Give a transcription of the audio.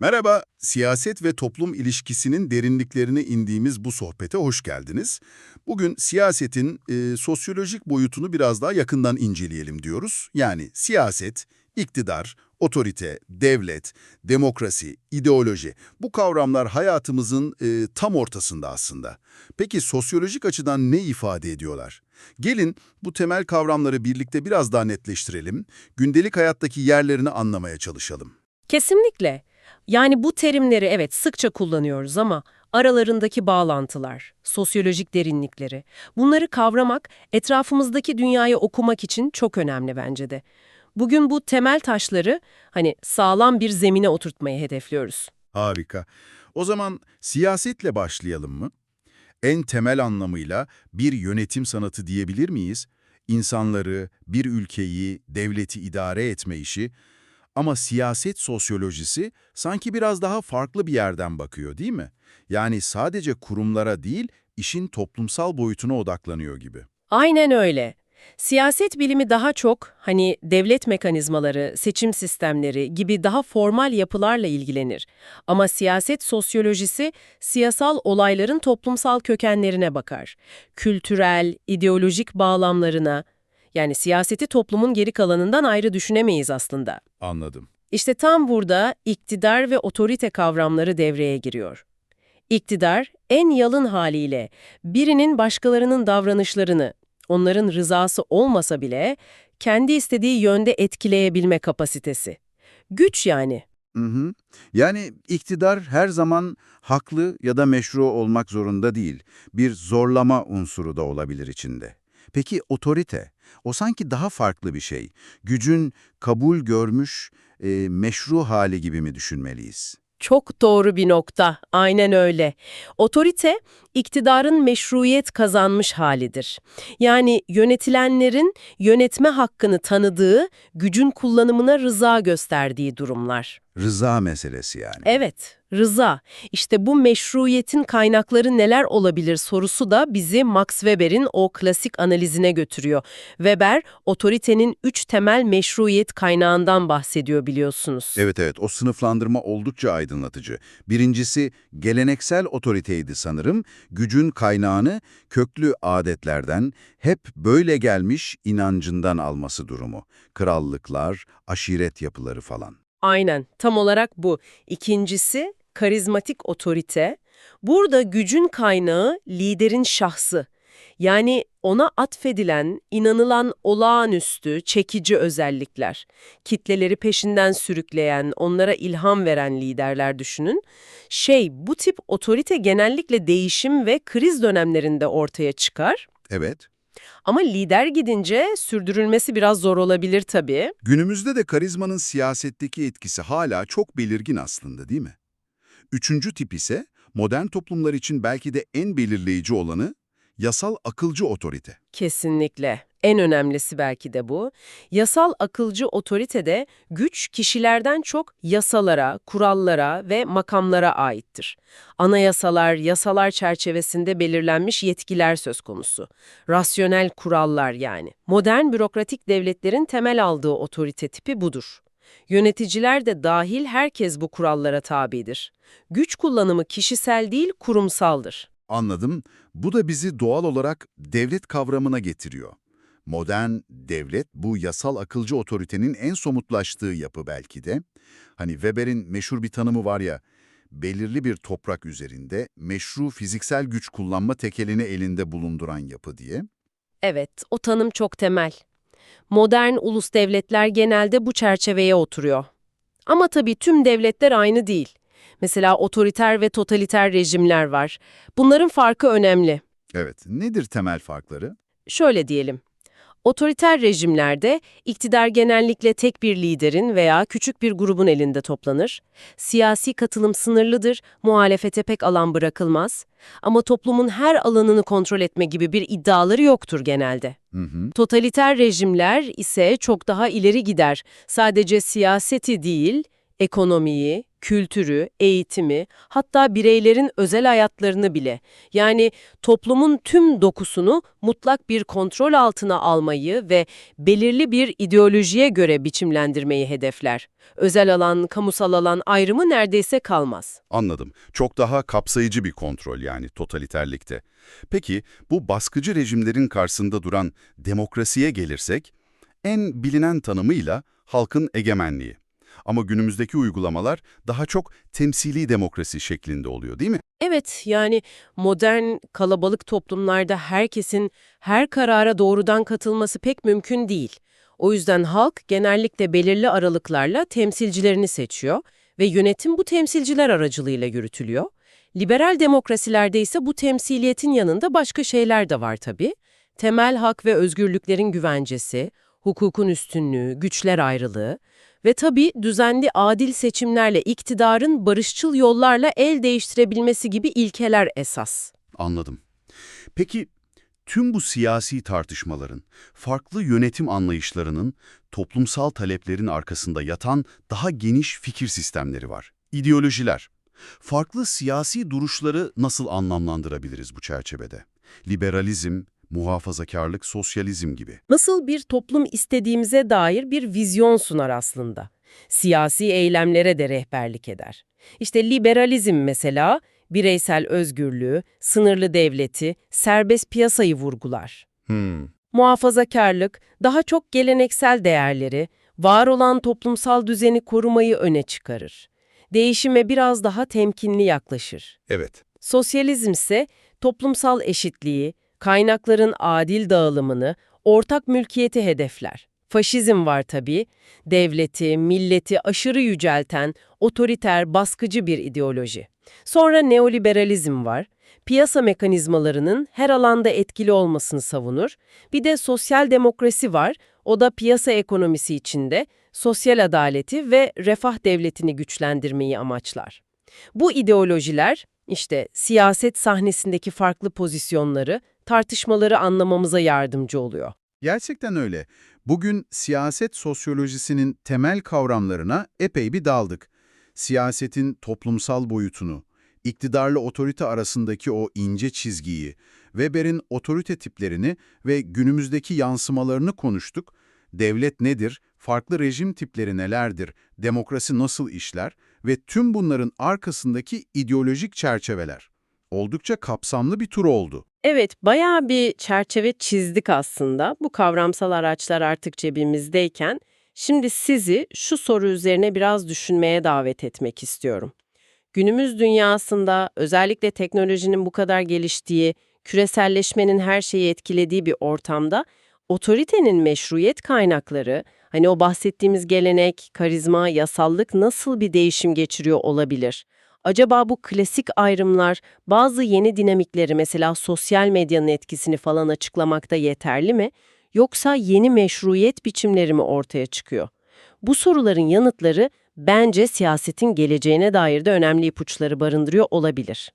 Merhaba, siyaset ve toplum ilişkisinin derinliklerine indiğimiz bu sohbete hoş geldiniz. Bugün siyasetin e, sosyolojik boyutunu biraz daha yakından inceleyelim diyoruz. Yani siyaset, iktidar, otorite, devlet, demokrasi, ideoloji bu kavramlar hayatımızın e, tam ortasında aslında. Peki sosyolojik açıdan ne ifade ediyorlar? Gelin bu temel kavramları birlikte biraz daha netleştirelim, gündelik hayattaki yerlerini anlamaya çalışalım. Kesinlikle. Yani bu terimleri evet sıkça kullanıyoruz ama aralarındaki bağlantılar, sosyolojik derinlikleri, bunları kavramak etrafımızdaki dünyayı okumak için çok önemli bence de. Bugün bu temel taşları hani sağlam bir zemine oturtmayı hedefliyoruz. Harika. O zaman siyasetle başlayalım mı? En temel anlamıyla bir yönetim sanatı diyebilir miyiz? İnsanları, bir ülkeyi, devleti idare etme işi. Ama siyaset sosyolojisi sanki biraz daha farklı bir yerden bakıyor değil mi? Yani sadece kurumlara değil, işin toplumsal boyutuna odaklanıyor gibi. Aynen öyle. Siyaset bilimi daha çok hani devlet mekanizmaları, seçim sistemleri gibi daha formal yapılarla ilgilenir. Ama siyaset sosyolojisi siyasal olayların toplumsal kökenlerine bakar. Kültürel, ideolojik bağlamlarına, yani siyaseti toplumun geri kalanından ayrı düşünemeyiz aslında. Anladım. İşte tam burada iktidar ve otorite kavramları devreye giriyor. İktidar, en yalın haliyle birinin başkalarının davranışlarını, onların rızası olmasa bile kendi istediği yönde etkileyebilme kapasitesi. Güç yani. Hı hı. Yani iktidar her zaman haklı ya da meşru olmak zorunda değil. Bir zorlama unsuru da olabilir içinde. Peki otorite? O sanki daha farklı bir şey. Gücün kabul görmüş, e, meşru hali gibi mi düşünmeliyiz? Çok doğru bir nokta. Aynen öyle. Otorite, iktidarın meşruiyet kazanmış halidir. Yani yönetilenlerin yönetme hakkını tanıdığı, gücün kullanımına rıza gösterdiği durumlar. Rıza meselesi yani. Evet, rıza. İşte bu meşruiyetin kaynakları neler olabilir sorusu da bizi Max Weber'in o klasik analizine götürüyor. Weber, otoritenin üç temel meşruiyet kaynağından bahsediyor biliyorsunuz. Evet evet o sınıflandırma oldukça aydınlatıcı. Birincisi geleneksel otoriteydi sanırım. Gücün kaynağını köklü adetlerden hep böyle gelmiş inancından alması durumu. Krallıklar, aşiret yapıları falan. Aynen, tam olarak bu. İkincisi, karizmatik otorite. Burada gücün kaynağı liderin şahsı. Yani ona atfedilen, inanılan olağanüstü, çekici özellikler. Kitleleri peşinden sürükleyen, onlara ilham veren liderler düşünün. Şey, bu tip otorite genellikle değişim ve kriz dönemlerinde ortaya çıkar. Evet. Ama lider gidince sürdürülmesi biraz zor olabilir tabii. Günümüzde de karizmanın siyasetteki etkisi hala çok belirgin aslında değil mi? Üçüncü tip ise modern toplumlar için belki de en belirleyici olanı yasal akılcı otorite. Kesinlikle. En önemlisi belki de bu. Yasal akılcı otoritede güç kişilerden çok yasalara, kurallara ve makamlara aittir. Anayasalar, yasalar çerçevesinde belirlenmiş yetkiler söz konusu. Rasyonel kurallar yani. Modern bürokratik devletlerin temel aldığı otorite tipi budur. Yöneticiler de dahil herkes bu kurallara tabidir. Güç kullanımı kişisel değil, kurumsaldır. Anladım. Bu da bizi doğal olarak devlet kavramına getiriyor. Modern devlet bu yasal akılcı otoritenin en somutlaştığı yapı belki de. Hani Weber'in meşhur bir tanımı var ya, belirli bir toprak üzerinde meşru fiziksel güç kullanma tekelini elinde bulunduran yapı diye. Evet, o tanım çok temel. Modern ulus devletler genelde bu çerçeveye oturuyor. Ama tabii tüm devletler aynı değil. Mesela otoriter ve totaliter rejimler var. Bunların farkı önemli. Evet, nedir temel farkları? Şöyle diyelim. Otoriter rejimlerde iktidar genellikle tek bir liderin veya küçük bir grubun elinde toplanır. Siyasi katılım sınırlıdır, muhalefete pek alan bırakılmaz. Ama toplumun her alanını kontrol etme gibi bir iddiaları yoktur genelde. Hı hı. Totaliter rejimler ise çok daha ileri gider. Sadece siyaseti değil, ekonomiyi, kültürü, eğitimi, hatta bireylerin özel hayatlarını bile, yani toplumun tüm dokusunu mutlak bir kontrol altına almayı ve belirli bir ideolojiye göre biçimlendirmeyi hedefler. Özel alan, kamusal alan ayrımı neredeyse kalmaz. Anladım. Çok daha kapsayıcı bir kontrol yani totaliterlikte. Peki bu baskıcı rejimlerin karşısında duran demokrasiye gelirsek, en bilinen tanımıyla halkın egemenliği. Ama günümüzdeki uygulamalar daha çok temsili demokrasi şeklinde oluyor değil mi? Evet, yani modern kalabalık toplumlarda herkesin her karara doğrudan katılması pek mümkün değil. O yüzden halk genellikle belirli aralıklarla temsilcilerini seçiyor ve yönetim bu temsilciler aracılığıyla yürütülüyor. Liberal demokrasilerde ise bu temsiliyetin yanında başka şeyler de var tabii. Temel hak ve özgürlüklerin güvencesi, hukukun üstünlüğü, güçler ayrılığı ve tabii düzenli adil seçimlerle iktidarın barışçıl yollarla el değiştirebilmesi gibi ilkeler esas. Anladım. Peki tüm bu siyasi tartışmaların, farklı yönetim anlayışlarının, toplumsal taleplerin arkasında yatan daha geniş fikir sistemleri var. İdeolojiler. Farklı siyasi duruşları nasıl anlamlandırabiliriz bu çerçevede? Liberalizm, muhafazakarlık, sosyalizm gibi. Nasıl bir toplum istediğimize dair bir vizyon sunar aslında. Siyasi eylemlere de rehberlik eder. İşte liberalizm mesela bireysel özgürlüğü, sınırlı devleti, serbest piyasayı vurgular. Hmm, Muhafazakarlık daha çok geleneksel değerleri, var olan toplumsal düzeni korumayı öne çıkarır. Değişime biraz daha temkinli yaklaşır. evet. Sosyalizm ise toplumsal eşitliği, kaynakların adil dağılımını, ortak mülkiyeti hedefler. Faşizm var tabii, devleti, milleti aşırı yücelten, otoriter, baskıcı bir ideoloji. Sonra neoliberalizm var, piyasa mekanizmalarının her alanda etkili olmasını savunur. Bir de sosyal demokrasi var, o da piyasa ekonomisi içinde sosyal adaleti ve refah devletini güçlendirmeyi amaçlar. Bu ideolojiler, işte siyaset sahnesindeki farklı pozisyonları, tartışmaları anlamamıza yardımcı oluyor. Gerçekten öyle. Bugün siyaset sosyolojisinin temel kavramlarına epey bir daldık. Siyasetin toplumsal boyutunu, iktidarla otorite arasındaki o ince çizgiyi, Weber'in otorite tiplerini ve günümüzdeki yansımalarını konuştuk. Devlet nedir, farklı rejim tipleri nelerdir, demokrasi nasıl işler ve tüm bunların arkasındaki ideolojik çerçeveler. Oldukça kapsamlı bir tur oldu. Evet, bayağı bir çerçeve çizdik aslında. Bu kavramsal araçlar artık cebimizdeyken, şimdi sizi şu soru üzerine biraz düşünmeye davet etmek istiyorum. Günümüz dünyasında özellikle teknolojinin bu kadar geliştiği, küreselleşmenin her şeyi etkilediği bir ortamda otoritenin meşruiyet kaynakları, hani o bahsettiğimiz gelenek, karizma, yasallık nasıl bir değişim geçiriyor olabilir? Acaba bu klasik ayrımlar bazı yeni dinamikleri mesela sosyal medyanın etkisini falan açıklamakta yeterli mi? Yoksa yeni meşruiyet biçimleri mi ortaya çıkıyor? Bu soruların yanıtları bence siyasetin geleceğine dair de önemli ipuçları barındırıyor olabilir.